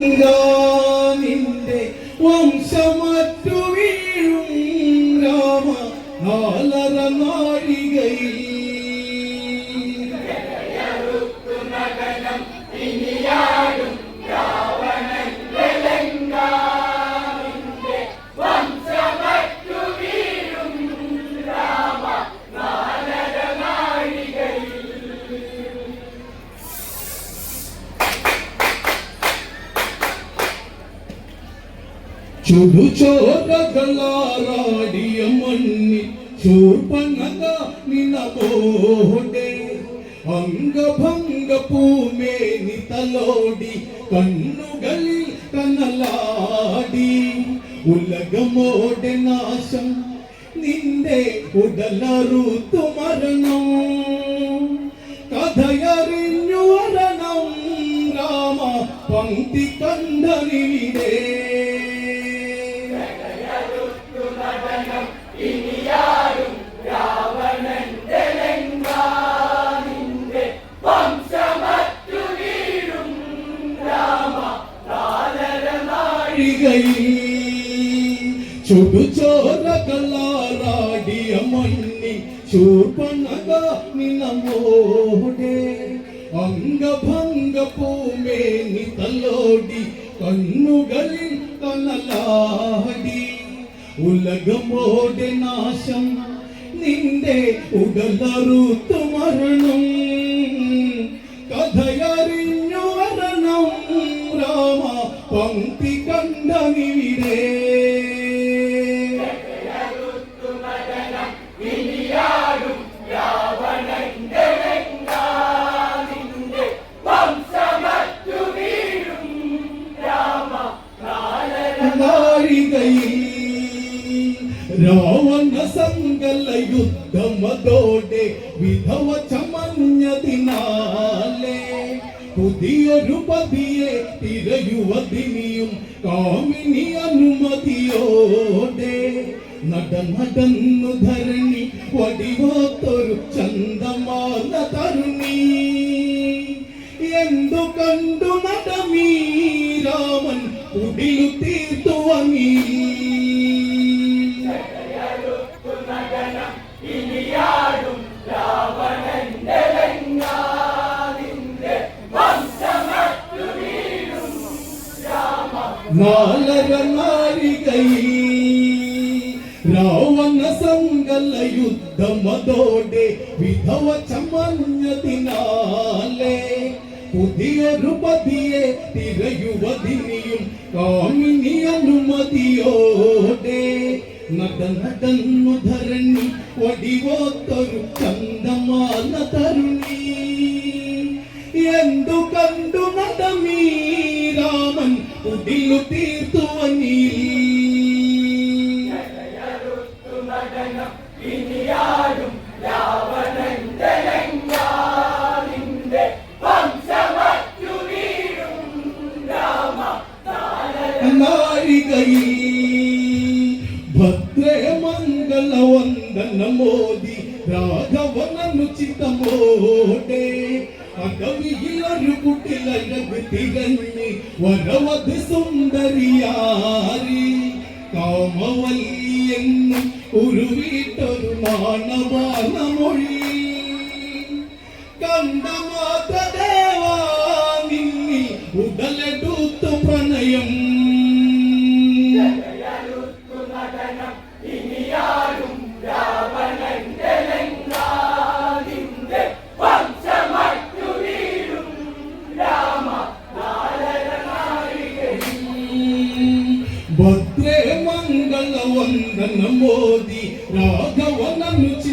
നിന്റെ വംശമറ്റു വീഴും രാമ നാലര ചുടുചോരകളാറാടിയ മണ്ണി ചൂർപ്പനക നിനമോടെ അംഗഭംഗ പൂമേനി തലോടി കണ്ണുകളിൽ കനലാടി ഉലകമോടെ നാശം നിന്റെ ഉടലറുത്തു മരണം കഥയറിഞ്ഞു വരണം രാമ പങ്ക്തി കണ്ടനിവിടെ ചുടുചോരകളാറാടിയ മണ്ണി ചൂർപ്പണക നിനമോടെ അംഗഭംഗ പൂമേനി തലോടി കണ്ണുകളിൽ കനലാടി. ഉലകമോടെ നാശം നിന്റെ ഉടലറുത്തു മരണം. കഥയറിഞ്ഞു വരണം രാമ പങ്ക്തി കണ്ടനിവിടെ. നട നടന്നു ധരണി വടിവോത്തൊരു ചന്തമാർന്ന തരുണി. എന്തു കണ്ടു നടമീ രാമൻ കുടിയു തീർത്തു വങ്ങി നാലര നാരികയിൽ രാവണ സങ്കല യുദ്ധമതോടെ വിധവ ചമഞ്ഞതിനാലേ പുതിയൊരു പതിയെ തിരയുവതിനിയും കാമിനി അനുമതിയോടെ നട നടന്നു ധരണി ഒടിവോത്തൊരു ചന്തമാന തരുണി. എന്തു കണ്ടു നടമീ രാമൻ కుడిలు తీర్తువని ఇనియా അകവിയിലൊരു കുട്ടിലഴക് തികഞ്ഞ് വരവധി സുന്ദരിയാരി കാമവല്ലിയെന്നും ഒരു വീട്ടൊരു നാണവാനമൊഴി കണ്ട മാതദേവാ ഭദ്രേ മംഗള വന്ദന മോദി രാഘവനുചിതമോടെ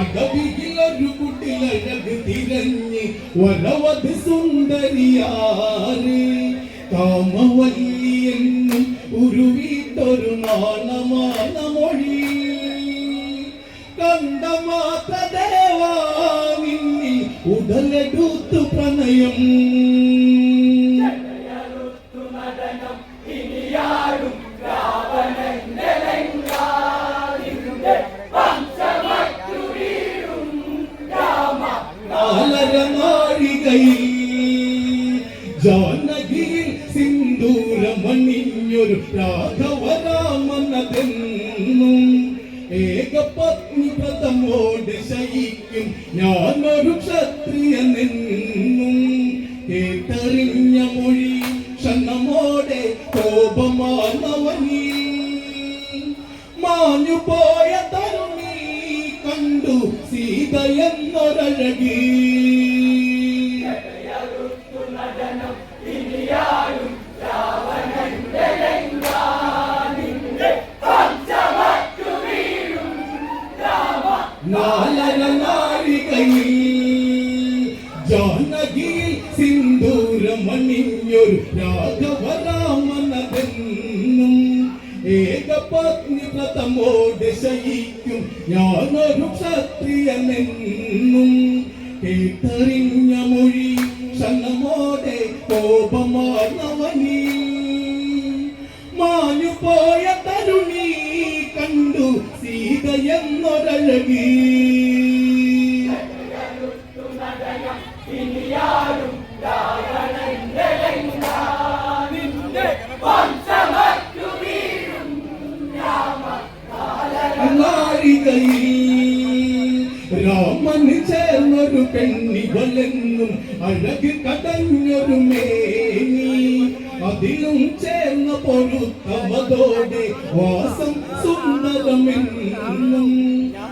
അടവിയിലൊരു കുട്ടിലഴക് തിരഞ്ഞ് വരവധി സുന്ദരിയാറ് കാമവല്ലിയെന്നും ഒരു വീട്ടൊരു നാണമാന മൊഴി കണ്ട മാതദേവാ നിന്നിൽ ഉടലെടുത്തു പ്രണയം. രാഘവരാമനതെന്നും ഏകപത്നി വ്രതമോട് ശയിക്കും ഞാനൊരു ക്ഷത്രിയനെന്നും കേട്ടറിഞ്ഞ മൊഴി ക്ഷണമോടെ കോപമാനവനീ മാഞ്ഞുപോയ തരുണി കണ്ടു സീത സിന്ദൂരമണിഞ്ഞൊരു രാഘവരാമനതെന്നും ഏകപത്നി വ്രതമോട് ശയിക്കും ഞാനൊരു ക്ഷത്രിയനെന്നും കേട്ടറിഞ്ഞ മൊഴി ക്ഷണമോടെ കോപമാർന്നവനീ. മാഞ്ഞുപോയ തരുണി കണ്ടു സീത ചേർന്നൊരു പെണ്ണിവലെന്നും അഴക് കടഞ്ഞൊരു മേനി. അതിലും ചേർന്ന പൊരുത്തമതോടെ വാസം സുന്ദരമെന്നും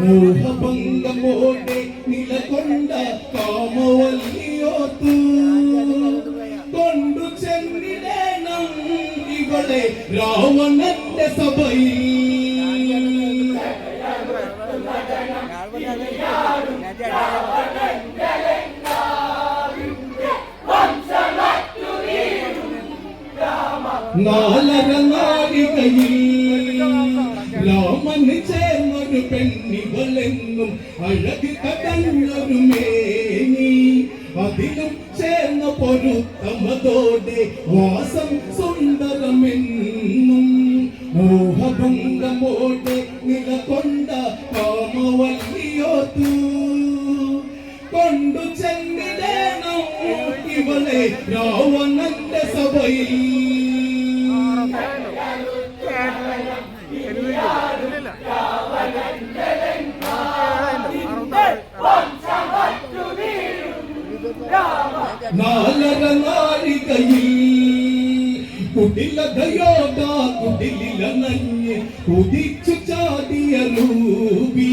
മോഹഭംഗമോടെ നിലകൊണ്ട കാമവല്ലിയോത്തു കൊണ്ടു ചെന്നിടേണം ഇവളെ രാവണന്റെ സഭയിൽ. നാലര നാഴികയിൽ രാമന് ചേർന്നൊരു പെണ്ണിവളെന്നും അഴക് കടഞ്ഞൊരു മേനി അതിലും ചേർന്ന പൊരുത്തമതോടെ വാസം സുന്ദരമെന്നും മോഹഭംഗമോടെ നിലകൊണ്ട കാമവല്ലിയോത്തു. കൊണ്ടു ചെന്നിടേണം ഇവളെ രാവണന്റെ സഭയിൽ. നാലര നാഴികയിൽ കുടിലതയോട കുടിലില നഞ്ഞ് കുതിച്ചു ചാടിയ രൂപി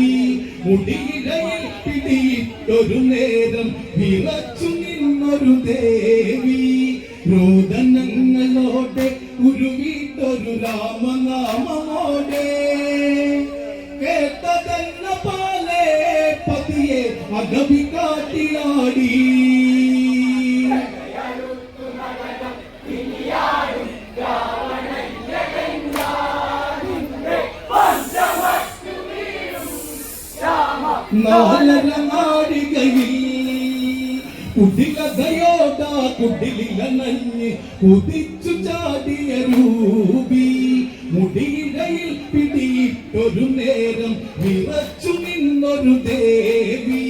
മുടിയിലയിൽ പിടിയിട്ടൊരു നേരം വിറച്ചു നിന്നൊരു ദേവി രോദനങ്ങളോടെ ഉരുവിട്ടൊരു രാമനാമോടെ കേട്ടതെന്ന പാലേ പതിയെ അകവി കാട്ടിലാടി നാലര നാഴികയിൽ കുടിലതയോട കുടിലില നഞ്ഞ് കുതിച്ചു ചാടിയ രൂപി മുടിയിടയിൽ പിടിയിട്ടൊരു നേരം വിറച്ചു നിന്നൊരു ദേവി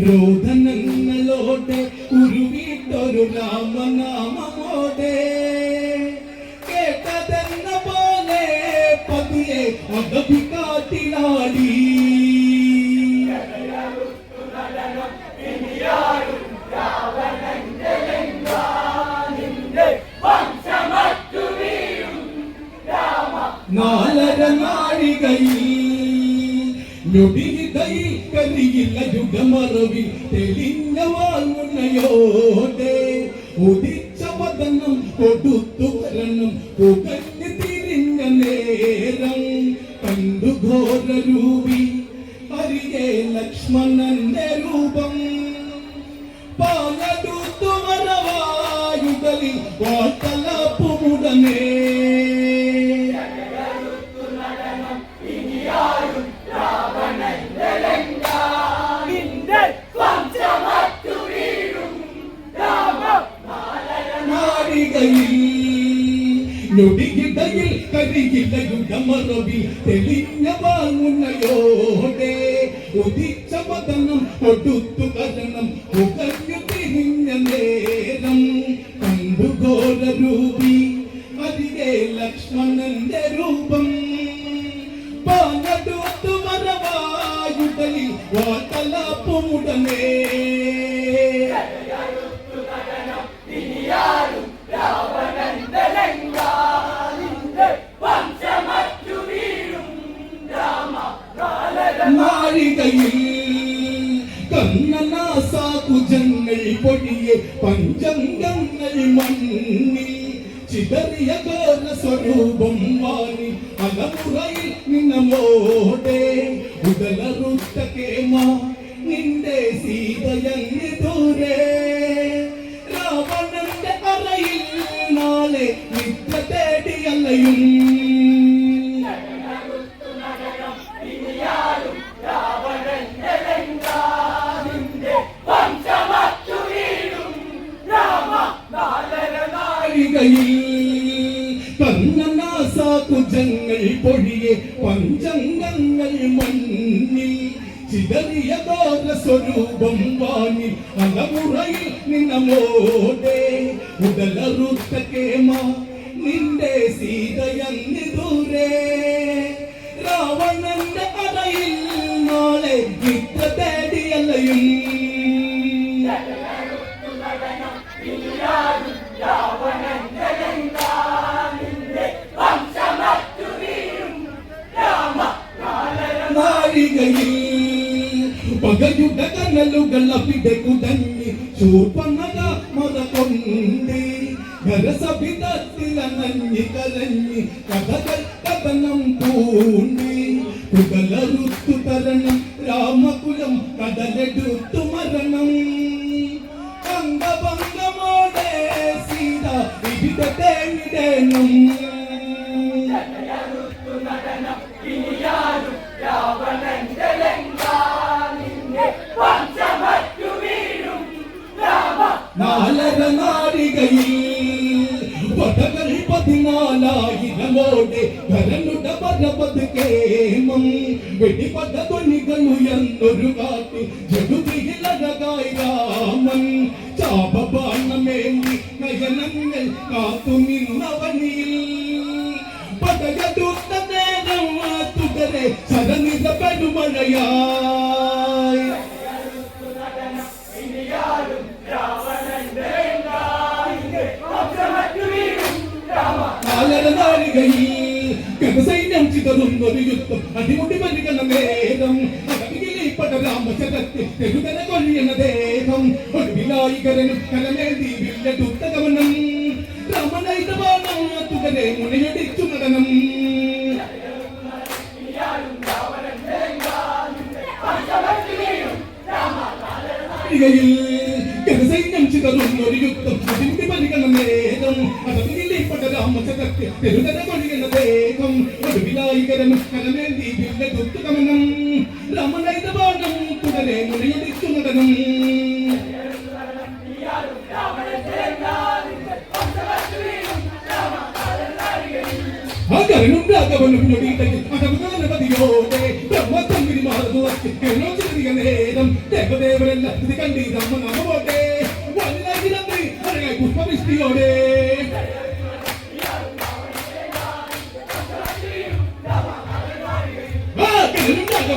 രോദനങ്ങളോടെ ഉരുവിട്ടൊരു രാമനാമോടെ കേട്ടതെന്ന പോലെ പതിയെ അകവി കരിയില്ല യുഗമറവിൽ തെളിഞ്ഞ വാങ്ങുന്നയോടെ ഉദിച്ച വദനം കൊടുത്തു വരണം. പുകഞ്ഞു തിരിഞ്ഞ നേരം കണ്ടു ഘോരരൂപി. അരികെ ലക്ഷ്മണന്റെ രൂപം ഞൊടിയിടയിൽ കരിയില്ല യുഗമറവിൽ തെളിഞ്ഞ വാങ്ങുന്നയോടെ ഉദിച്ച പതനം ഒടുത്തു കരണം പുകഞ്ഞു തിരിഞ്ഞ നേരം. കണ്ടു ഘോര രൂപി അരികെ ലക്ഷ്മണന്റെ രൂപം. പാനടുത്തു മറവായുടലിൽ വാട്ടലാപ്പുമുടനേ ചിതറിയ ഘോര സ്വരൂപം വാങ്ങി അലമുറയിൽ നിന്നമോടെ ഉടലറുത്ത കേമ നിന്റെ സീതയങ്ങ് ദൂരെ രാവണന്റെ അറയിൽ നാളെ നിത്യ തേടിയല്ലയും നാഴികയിൽ പഞ്ചംഗങ്ങൾ മണ്ണിൽ ചിതറിയ സ്വരൂപം വാങ്ങി അലമുറയിൽ നിന്നമോടെ ഉടലറുത്ത കേമ നിന്റെ സീതയങ്ങ് ദൂരെ രാവണന്റെ അറയിൽ നാളെ ഇത്ര തേടിയല്ലയും. നാഴികയിൽ పగయుడగ నలుగల పిడకుదన్ని శూర్పణగ మొదకొండి గరసబిదత్తిల నన్ని కలన్ని కరన్ని కథకట్టతనం పూండి. కుగల రుత్తు తరణం రామకులం కదలెడుత్తు మరణం. అంగభంగమోడే సీత విడితే విడేనం ഭരനുട പരപത് കേമം വെടിപട ധ്വനികൾ ഉയർന്നൊരു കാട്ടി ജഗുതിയിലഴകായി രാമൻ ചാപബാണമേന്തി നയനങ്ങൾ കാത്തു നിന്നവനിൽ പടകടുത്ത നേരം തുടരെ ശരനിത പെരുമഴയായി നാലര നാഴികയിൽ ഗതസൈന്യം ചിതറുന്നൊരു യുദ്ധം അടിമുടി വരികണ വേദം കൊഴിയണ ദേഹം ഒടുവിലായികരനും കലമേന്തി വില്ലെടുത്ത ഗമനം രാമനൈതവാണം തുടരെ മുനയടിച്ചു നടനം ജനസൈന്യം ചിതറുന്നൊരു യുദ്ധം. തെരുതല കൊഴിയണ ദേഹം ഒടുവിലായികരനും കലമേന്തി വില്ലെടുത്ത ഗമനം രാമനൈതവാണം തുടരെ മുറിയൊടിച്ചു നടനം അകരനും രാഘവനും ഞൊടിയിട്ടയിൽ അടവുകളനപതിയോടെ ബ്രഹ്മത്തമ്പിരി മാറുന്നു എന്നോ ചെറിയ നേരം ദേവദേവരെല്ലാം ഇത് കണ്ടി രാമനാമ നമ്മോട്ടെ വല്ലാതിരന്ന് പുഷ്പവൃഷ്ടിയോടെ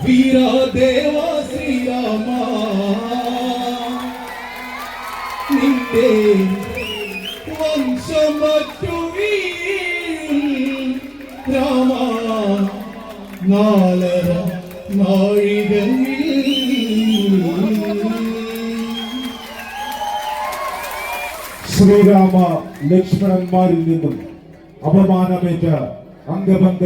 രാഘവനും ദേവ ശ്രീരാമ നിന്റെ വംശമറ്റു രാമ നാലര ശ്രീരാമ ലക്ഷ്മണന്മാരിൽ നിന്നും അപമാനമേറ്റ അംഗഭംഗ